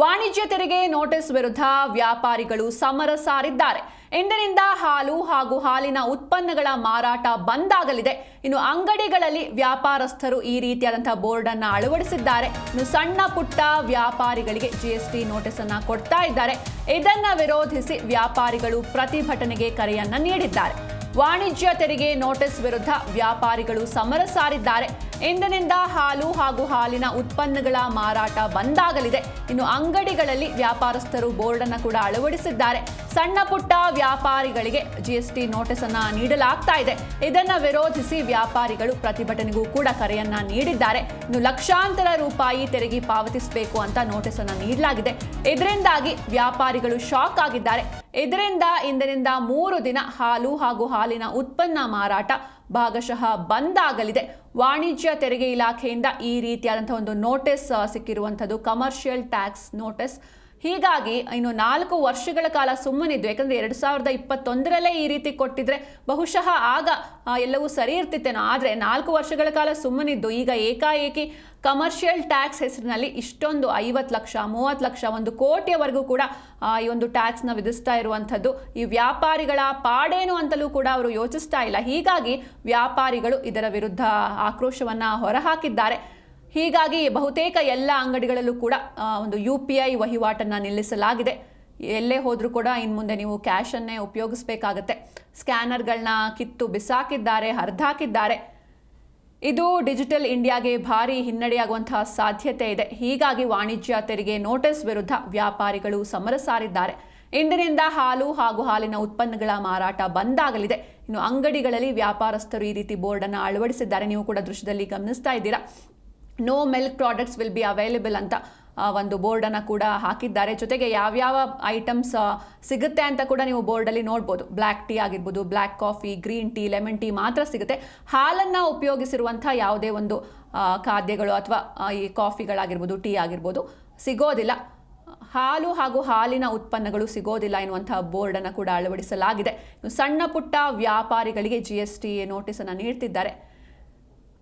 ವಾಣಿಜ್ಯ ತೆರಿಗೆ ನೋಟಿಸ್ ವಿರುದ್ಧ ವ್ಯಾಪಾರಿಗಳು ಸಮರ ಸಾರಿದ್ದಾರೆ ಇಂದಿನಿಂದ ಹಾಲು ಹಾಗೂ ಹಾಲಿನ ಉತ್ಪನ್ನಗಳ ಮಾರಾಟ ಬಂದ್ ಆಗಲಿದೆ. ಇನ್ನು ಅಂಗಡಿಗಳಲ್ಲಿ ವ್ಯಾಪಾರಸ್ಥರು ಈ ರೀತಿಯಾದಂತಹ ಬೋರ್ಡ್ ಅನ್ನ ಅಳವಡಿಸಿದ್ದಾರೆ. ಇನ್ನು ಸಣ್ಣ ಪುಟ್ಟ ವ್ಯಾಪಾರಿಗಳಿಗೆ ಜಿಎಸ್ಟಿ ನೋಟಿಸ್ ಅನ್ನ ಕೊಡ್ತಾ ಇದ್ದಾರೆ. ಇದನ್ನ ವಿರೋಧಿಸಿ ವ್ಯಾಪಾರಿಗಳು ಪ್ರತಿಭಟನೆಗೆ ಕರೆಯನ್ನ ನೀಡಿದ್ದಾರೆ. ವಾಣಿಜ್ಯ ತೆರಿಗೆ ನೋಟಿಸ್ ವಿರುದ್ಧ ವ್ಯಾಪಾರಿಗಳು ಸಮರ ಸಾರಿದ್ದಾರೆ ಇಂದಿನಿಂದ ಹಾಲು ಹಾಗೂ ಹಾಲಿನ ಉತ್ಪನ್ನಗಳ ಮಾರಾಟ ಬಂದಾಗಲಿದೆ. ಇನ್ನು ಅಂಗಡಿಗಳಲ್ಲಿ ವ್ಯಾಪಾರಸ್ಥರು ಬೋರ್ಡನ್ನು ಕೂಡ ಅಳವಡಿಸಿದ್ದಾರೆ. ಸಣ್ಣ ಪುಟ್ಟ ವ್ಯಾಪಾರಿಗಳಿಗೆ ಜಿಎಸ್ಟಿ ನೋಟಿಸ್ ಅನ್ನ ನೀಡಲಾಗ್ತಾ ಇದೆ. ಇದನ್ನ ವಿರೋಧಿಸಿ ವ್ಯಾಪಾರಿಗಳು ಪ್ರತಿಭಟನೆಗೂ ಕೂಡ ಕರೆಯನ್ನ ನೀಡಿದ್ದಾರೆ. ಇನ್ನು ಲಕ್ಷಾಂತರ ರೂಪಾಯಿ ತೆರಿಗೆ ಪಾವತಿಸಬೇಕು ಅಂತ ನೋಟಿಸ್ ಅನ್ನ ನೀಡಲಾಗಿದೆ. ಇದರಿಂದಾಗಿ ವ್ಯಾಪಾರಿಗಳು ಶಾಕ್ ಆಗಿದ್ದಾರೆ. ಇದರಿಂದ ಇಂದಿನಿಂದ ಮೂರು ದಿನ ಹಾಲು ಹಾಗೂ ಹಾಲಿನ ಉತ್ಪನ್ನ ಮಾರಾಟ ಭಾಗಶಃ ಬಂದ್ ಆಗಲಿದೆ. ವಾಣಿಜ್ಯ ತೆರಿಗೆ ಇಲಾಖೆಯಿಂದ ಈ ರೀತಿಯಾದಂತಹ ಒಂದು ನೋಟಿಸ್ ಸಿಕ್ಕಿರುವಂಥದ್ದು ಕಮರ್ಷಿಯಲ್ ಟ್ಯಾಕ್ಸ್ ನೋಟಿಸ್ ಹೀಗಾಗಿ ಇನ್ನು ನಾಲ್ಕು ವರ್ಷಗಳ ಕಾಲ ಸುಮ್ಮನಿದ್ದು, ಯಾಕಂದ್ರೆ ಎರಡು ಸಾವಿರದ ಇಪ್ಪತ್ತೊಂದರಲ್ಲೇ ಈ ರೀತಿ ಕೊಟ್ಟಿದ್ರೆ ಬಹುಶಃ ಆಗ ಎಲ್ಲವೂ ಸರಿ ಇರ್ತಿತ್ತೇನೋ. ಆದರೆ ನಾಲ್ಕು ವರ್ಷಗಳ ಕಾಲ ಸುಮ್ಮನಿದ್ದು, ಈಗ ಏಕಾಏಕಿ ಕಮರ್ಷಿಯಲ್ ಟ್ಯಾಕ್ಸ್ ಹೆಸರಿನಲ್ಲಿ ಇಷ್ಟೊಂದು ಐವತ್ತು ಲಕ್ಷ, ಮೂವತ್ತು ಲಕ್ಷ, ಒಂದು ಕೋಟಿಯವರೆಗೂ ಕೂಡ ಈ ಒಂದು ಟ್ಯಾಕ್ಸ್ನ ವಿಧಿಸ್ತಾ ಇರುವಂಥದ್ದು, ಈ ವ್ಯಾಪಾರಿಗಳ ಪಾಡೇನು ಅಂತಲೂ ಕೂಡ ಅವರು ಯೋಚಿಸ್ತಾ ಇಲ್ಲ. ಹೀಗಾಗಿ ವ್ಯಾಪಾರಿಗಳು ಇದರ ವಿರುದ್ಧ ಆಕ್ರೋಶವನ್ನು ಹೊರಹಾಕಿದ್ದಾರೆ. ಹೀಗಾಗಿ ಬಹುತೇಕ ಎಲ್ಲ ಅಂಗಡಿಗಳಲ್ಲೂ ಕೂಡ ಒಂದು ಯು ಪಿ ಐ ವಹಿವಾಟನ್ನು ನಿಲ್ಲಿಸಲಾಗಿದೆ. ಎಲ್ಲೇ ಹೋದರೂ ಕೂಡ ಇನ್ನು ಮುಂದೆ ನೀವು ಕ್ಯಾಶನ್ನೇ ಉಪಯೋಗಿಸ್ಬೇಕಾಗತ್ತೆ. ಸ್ಕ್ಯಾನರ್ಗಳನ್ನ ಕಿತ್ತು ಬಿಸಾಕಿದ್ದಾರೆ, ಹರಿದಾಕಿದ್ದಾರೆ. ಇದು ಡಿಜಿಟಲ್ ಇಂಡಿಯಾಗೆ ಭಾರಿ ಹಿನ್ನಡೆಯಾಗುವಂತಹ ಸಾಧ್ಯತೆ ಇದೆ. ಹೀಗಾಗಿ ವಾಣಿಜ್ಯ ತೆರಿಗೆ ನೋಟಿಸ್ ವಿರುದ್ಧ ವ್ಯಾಪಾರಿಗಳು ಸಮರ ಸಾರಿದ್ದಾರೆ ಇಂದಿನಿಂದ ಹಾಲು ಹಾಗೂ ಹಾಲಿನ ಉತ್ಪನ್ನಗಳ ಮಾರಾಟ ಬಂದಾಗಲಿದೆ. ಇನ್ನು ಅಂಗಡಿಗಳಲ್ಲಿ ವ್ಯಾಪಾರಸ್ಥರು ಈ ರೀತಿ ಬೋರ್ಡನ್ನು ಅಳವಡಿಸಿದ್ದಾರೆ. ನೀವು ಕೂಡ ದೃಶ್ಯದಲ್ಲಿ ಗಮನಿಸ್ತಾ ಇದ್ದೀರಾ. No milk products will be available ಅಂತ ಒಂದು ಬೋರ್ಡನ್ನು ಕೂಡ ಹಾಕಿದ್ದಾರೆ. ಜೊತೆಗೆ ಯಾವ್ಯಾವ ಐಟಮ್ಸ್ ಸಿಗುತ್ತೆ ಅಂತ ಕೂಡ ನೀವು ಬೋರ್ಡಲ್ಲಿ ನೋಡ್ಬೋದು. ಬ್ಲ್ಯಾಕ್ ಟೀ ಆಗಿರ್ಬೋದು black coffee green tea lemon tea ಮಾತ್ರ ಸಿಗುತ್ತೆ. ಹಾಲನ್ನು ಉಪಯೋಗಿಸಿರುವಂಥ ಯಾವುದೇ ಒಂದು ಖಾದ್ಯಗಳು ಅಥವಾ ಈ ಕಾಫಿಗಳಾಗಿರ್ಬೋದು ಟೀ ಆಗಿರ್ಬೋದು ಸಿಗೋದಿಲ್ಲ. ಹಾಲು ಹಾಗೂ ಹಾಲಿನ ಉತ್ಪನ್ನಗಳು ಸಿಗೋದಿಲ್ಲ ಎನ್ನುವಂತಹ ಬೋರ್ಡನ್ನು ಕೂಡ ಅಳವಡಿಸಲಾಗಿದೆ. ಸಣ್ಣ ಪುಟ್ಟ ವ್ಯಾಪಾರಿಗಳಿಗೆ ಜಿ ಎಸ್ ಟಿ ನೋಟಿಸನ್ನು ನೀಡ್ತಿದ್ದಾರೆ.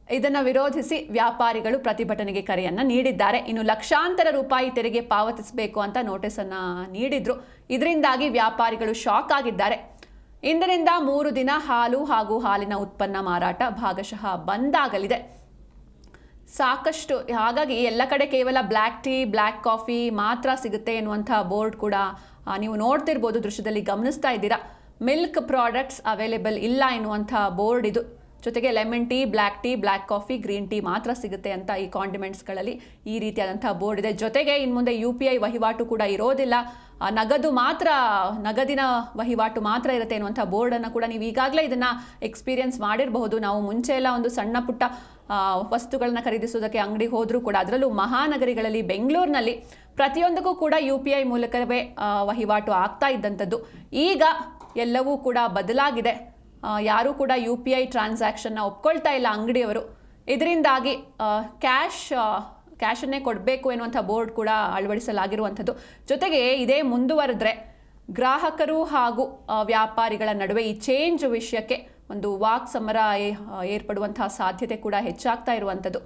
ಇದನ್ನು ವಿರೋಧಿಸಿ ವ್ಯಾಪಾರಿಗಳು ಪ್ರತಿಭಟನೆಗೆ ಕರೆಯನ್ನು ನೀಡಿದ್ದಾರೆ. ಇನ್ನು ಲಕ್ಷಾಂತರ ರೂಪಾಯಿ ತೆರಿಗೆ ಪಾವತಿಸಬೇಕು ಅಂತ ನೋಟಿಸನ್ನು ನೀಡಿದ್ರು. ಇದರಿಂದಾಗಿ ವ್ಯಾಪಾರಿಗಳು ಶಾಕ್ ಆಗಿದ್ದಾರೆ. ಇಂದಿನಿಂದ ಮೂರು ದಿನ ಹಾಲು ಹಾಗೂ ಹಾಲಿನ ಉತ್ಪನ್ನ ಮಾರಾಟ ಭಾಗಶಃ ಬಂದಾಗಲಿದೆ ಸಾಕಷ್ಟು, ಹಾಗಾಗಿ ಎಲ್ಲ ಕಡೆ ಕೇವಲ ಬ್ಲ್ಯಾಕ್ ಟೀ, ಬ್ಲ್ಯಾಕ್ ಕಾಫಿ ಮಾತ್ರ ಸಿಗುತ್ತೆ ಎನ್ನುವಂಥ ಬೋರ್ಡ್ ಕೂಡ ನೀವು ನೋಡ್ತಿರ್ಬೋದು ದೃಶ್ಯದಲ್ಲಿ ಗಮನಿಸ್ತಾ ಇದ್ದೀರಾ. ಮಿಲ್ಕ್ ಪ್ರಾಡಕ್ಟ್ಸ್ ಅವೈಲೇಬಲ್ ಇಲ್ಲ ಎನ್ನುವಂಥ ಬೋರ್ಡ್ ಇದು. ಜೊತೆಗೆ lemon tea, black tea, black coffee, green tea ಮಾತ್ರ ಸಿಗುತ್ತೆ ಅಂತ ಈ ಕಾಂಡಿಮೆಂಟ್ಸ್ಗಳಲ್ಲಿ ಈ ರೀತಿಯಾದಂಥ ಬೋರ್ಡ್ ಇದೆ. ಜೊತೆಗೆ ಇನ್ನು ಮುಂದೆ ಯು ಪಿ ಐ ವಹಿವಾಟು ಕೂಡ ಇರೋದಿಲ್ಲ. ನಗದು ಮಾತ್ರ, ನಗದಿನ ವಹಿವಾಟು ಮಾತ್ರ ಇರುತ್ತೆ ಎನ್ನುವಂಥ ಬೋರ್ಡನ್ನು ಕೂಡ ನೀವು ಈಗಾಗಲೇ ಇದನ್ನು ಎಕ್ಸ್ಪೀರಿಯನ್ಸ್ ಮಾಡಿರಬಹುದು. ನಾವು ಮುಂಚೆ ಎಲ್ಲ ಒಂದು ಸಣ್ಣ ಪುಟ್ಟ ವಸ್ತುಗಳನ್ನು ಖರೀದಿಸೋದಕ್ಕೆ ಅಂಗಡಿ ಹೋದರೂ ಕೂಡ ಅದರಲ್ಲೂ ಮಹಾನಗರಿಗಳಲ್ಲಿ ಬೆಂಗಳೂರಿನಲ್ಲಿ ಪ್ರತಿಯೊಂದಕ್ಕೂ ಕೂಡ ಯು ಪಿ ಐ ಮೂಲಕವೇ ವಹಿವಾಟು ಆಗ್ತಾ ಇದ್ದಂಥದ್ದು. ಈಗ ಎಲ್ಲವೂ ಕೂಡ ಬದಲಾಗಿದೆ. ಯಾರೂ ಕೂಡ ಯು ಪಿ ಐ ಟ್ರಾನ್ಸಾಕ್ಷನ್ನ ಒಪ್ಕೊಳ್ತಾ ಇಲ್ಲ ಅಂಗಡಿಯವರು. ಇದರಿಂದಾಗಿ ಕ್ಯಾಶ್ ಕ್ಯಾಶನ್ನೇ ಕೊಡಬೇಕು ಎನ್ನುವಂಥ ಬೋರ್ಡ್ ಕೂಡ ಅಳವಡಿಸಲಾಗಿರುವಂಥದ್ದು. ಜೊತೆಗೆ ಇದೇ ಮುಂದುವರೆದ್ರೆ ಗ್ರಾಹಕರು ಹಾಗೂ ವ್ಯಾಪಾರಿಗಳ ನಡುವೆ ಈ ಚೇಂಜ್ ವಿಷಯಕ್ಕೆ ಒಂದು ವಾಕ್ ಸಮರ ಏರ್ಪಡುವಂತಹ ಸಾಧ್ಯತೆ ಕೂಡ ಹೆಚ್ಚಾಗ್ತಾ ಇರುವಂಥದ್ದು.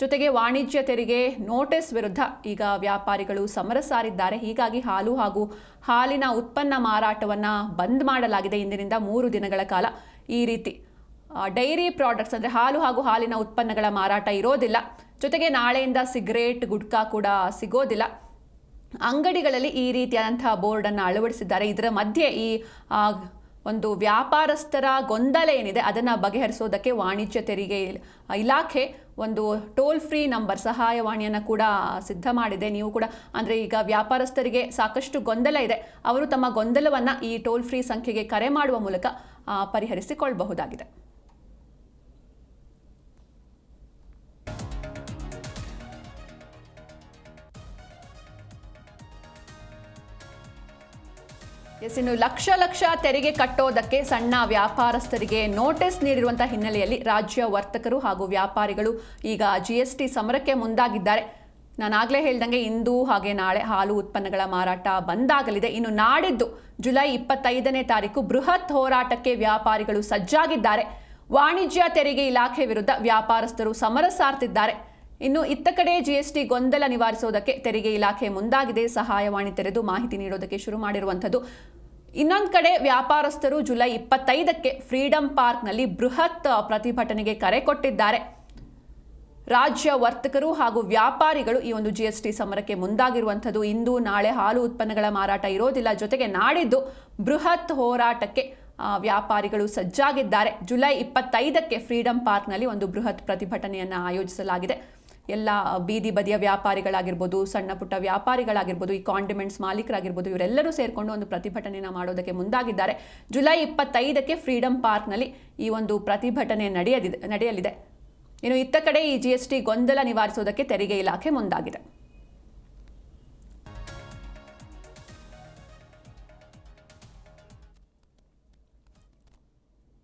ಜೊತೆಗೆ ವಾಣಿಜ್ಯ ತೆರಿಗೆ, ನೋಟಿಸ್ ವಿರುದ್ಧ ಈಗ ವ್ಯಾಪಾರಿಗಳು ಸಮರ ಸಾರಿದ್ದಾರೆ. ಹೀಗಾಗಿ ಹಾಲು ಹಾಗೂ ಹಾಲಿನ ಉತ್ಪನ್ನ ಮಾರಾಟವನ್ನು ಬಂದ್ ಮಾಡಲಾಗಿದೆ ಇಂದಿನಿಂದ ಮೂರು ದಿನಗಳ ಕಾಲ. ಈ ರೀತಿ ಡೈರಿ ಪ್ರಾಡಕ್ಟ್ಸ್ ಅಂದರೆ ಹಾಲು ಹಾಗೂ ಹಾಲಿನ ಉತ್ಪನ್ನಗಳ ಮಾರಾಟ ಇರೋದಿಲ್ಲ. ಜೊತೆಗೆ ನಾಳೆಯಿಂದ ಸಿಗರೇಟ್ ಗುಟ್ಕಾ ಕೂಡ ಸಿಗೋದಿಲ್ಲ. ಅಂಗಡಿಗಳಲ್ಲಿ ಈ ರೀತಿಯಾದಂತಹ ಬೋರ್ಡನ್ನು ಅಳವಡಿಸಿದ್ದಾರೆ. ಇದರ ಮಧ್ಯೆ ಈ ಒಂದು ವ್ಯಾಪಾರಸ್ಥರ ಗೊಂದಲ ಏನಿದೆ ಅದನ್ನು ಬಗೆಹರಿಸೋದಕ್ಕೆ ವಾಣಿಜ್ಯ ತೆರಿಗೆ ಇಲ್- ಇಲಾಖೆ ಒಂದು ಟೋಲ್ ಫ್ರೀ ನಂಬರ್ ಸಹಾಯವಾಣಿಯನ್ನು ಕೂಡ ಸಿದ್ಧ ಮಾಡಿದೆ. ನೀವು ಕೂಡ, ಅಂದರೆ ಈಗ ವ್ಯಾಪಾರಸ್ಥರಿಗೆ ಸಾಕಷ್ಟು ಗೊಂದಲ ಇದೆ. ಅವರು ತಮ್ಮ ಗೊಂದಲವನ್ನು ಈ ಟೋಲ್ ಫ್ರೀ ಸಂಖ್ಯೆಗೆ ಕರೆ ಮಾಡುವ ಮೂಲಕ ಪರಿಹರಿಸಿಕೊಳ್ಳಬಹುದಾಗಿದೆ ಎಸ್, ಇನ್ನು ಲಕ್ಷ ಲಕ್ಷ ತೆರಿಗೆ ಕಟ್ಟೋದಕ್ಕೆ ಸಣ್ಣ ವ್ಯಾಪಾರಸ್ಥರಿಗೆ ನೋಟಿಸ್ ನೀಡಿರುವಂತಹ ಹಿನ್ನೆಲೆಯಲ್ಲಿ ರಾಜ್ಯ ವರ್ತಕರು ಹಾಗೂ ವ್ಯಾಪಾರಿಗಳು ಈಗ ಜಿ ಎಸ್ ಟಿ ಸಮರಕ್ಕೆ ಮುಂದಾಗಿದ್ದಾರೆ. ನಾನಾಗಲೇ ಹೇಳ್ದಂಗೆ ಇಂದು ಹಾಗೆ ನಾಳೆ ಹಾಲು ಉತ್ಪನ್ನಗಳ ಮಾರಾಟ ಬಂದಾಗಲಿದೆ. ಇನ್ನು ನಾಡಿದ್ದು ಜುಲೈ ಇಪ್ಪತ್ತೈದನೇ ತಾರೀಕು ಬೃಹತ್ ಹೋರಾಟಕ್ಕೆ ವ್ಯಾಪಾರಿಗಳು ಸಜ್ಜಾಗಿದ್ದಾರೆ. ವಾಣಿಜ್ಯ ತೆರಿಗೆ ಇಲಾಖೆ ವಿರುದ್ಧ ವ್ಯಾಪಾರಸ್ಥರು ಸಮರ ಸಾರ್ತಿದ್ದಾರೆ. ಇನ್ನು ಇತ್ತ ಕಡೆ ಜಿಎಸ್ಟಿ ಗೊಂದಲ ನಿವಾರಿಸುವುದಕ್ಕೆ ತೆರಿಗೆ ಇಲಾಖೆ ಮುಂದಾಗಿದೆ. ಸಹಾಯವಾಣಿ ತೆರೆದು ಮಾಹಿತಿ ನೀಡೋದಕ್ಕೆ ಶುರು ಮಾಡಿರುವಂಥದ್ದು. ಇನ್ನೊಂದು ಕಡೆ ವ್ಯಾಪಾರಸ್ಥರು ಜುಲೈ ಇಪ್ಪತ್ತೈದಕ್ಕೆ ಫ್ರೀಡಂ ಪಾರ್ಕ್ನಲ್ಲಿ ಬೃಹತ್ ಪ್ರತಿಭಟನೆಗೆ ಕರೆ ಕೊಟ್ಟಿದ್ದಾರೆ. ರಾಜ್ಯ ವರ್ತಕರು ಹಾಗೂ ವ್ಯಾಪಾರಿಗಳು ಈ ಒಂದು ಜಿ ಎಸ್ ಟಿ ಸಮರಕ್ಕೆ ಮುಂದಾಗಿರುವಂಥದ್ದು. ಇಂದು ನಾಳೆ ಹಾಲು ಉತ್ಪನ್ನಗಳ ಮಾರಾಟ ಇರೋದಿಲ್ಲ. ಜೊತೆಗೆ ನಾಡಿದ್ದು ಬೃಹತ್ ಹೋರಾಟಕ್ಕೆ ವ್ಯಾಪಾರಿಗಳು ಸಜ್ಜಾಗಿದ್ದಾರೆ. ಜುಲೈ ಇಪ್ಪತ್ತೈದಕ್ಕೆ ಫ್ರೀಡಂ ಪಾರ್ಕ್ನಲ್ಲಿ ಒಂದು ಬೃಹತ್ ಪ್ರತಿಭಟನೆಯನ್ನು ಆಯೋಜಿಸಲಾಗಿದೆ. ಎಲ್ಲ ಬೀದಿ ಬದಿಯ ವ್ಯಾಪಾರಿಗಳಾಗಿರ್ಬೋದು, ಸಣ್ಣ ಪುಟ್ಟ ವ್ಯಾಪಾರಿಗಳಾಗಿರ್ಬೋದು, ಈ ಕಾಂಡಿಮೆಂಟ್ಸ್ ಮಾಲೀಕರಾಗಿರ್ಬೋದು, ಇವರೆಲ್ಲರೂ ಸೇರಿಕೊಂಡು ಒಂದು ಪ್ರತಿಭಟನೆಯನ್ನು ಮಾಡೋದಕ್ಕೆ ಮುಂದಾಗಿದ್ದಾರೆ. ಜುಲೈ ಇಪ್ಪತ್ತೈದಕ್ಕೆ ಫ್ರೀಡಂ ಪಾರ್ಕ್ನಲ್ಲಿ ಈ ಒಂದು ಪ್ರತಿಭಟನೆ ನಡೆಯದಿದೆ, ನಡೆಯಲಿದೆ. ಇನ್ನು ಇತ್ತ ಕಡೆ ಈ ಜಿ ಎಸ್ ಟಿ ಗೊಂದಲ ನಿವಾರಿಸುವುದಕ್ಕೆ ತೆರಿಗೆ ಇಲಾಖೆ ಮುಂದಾಗಿದೆ.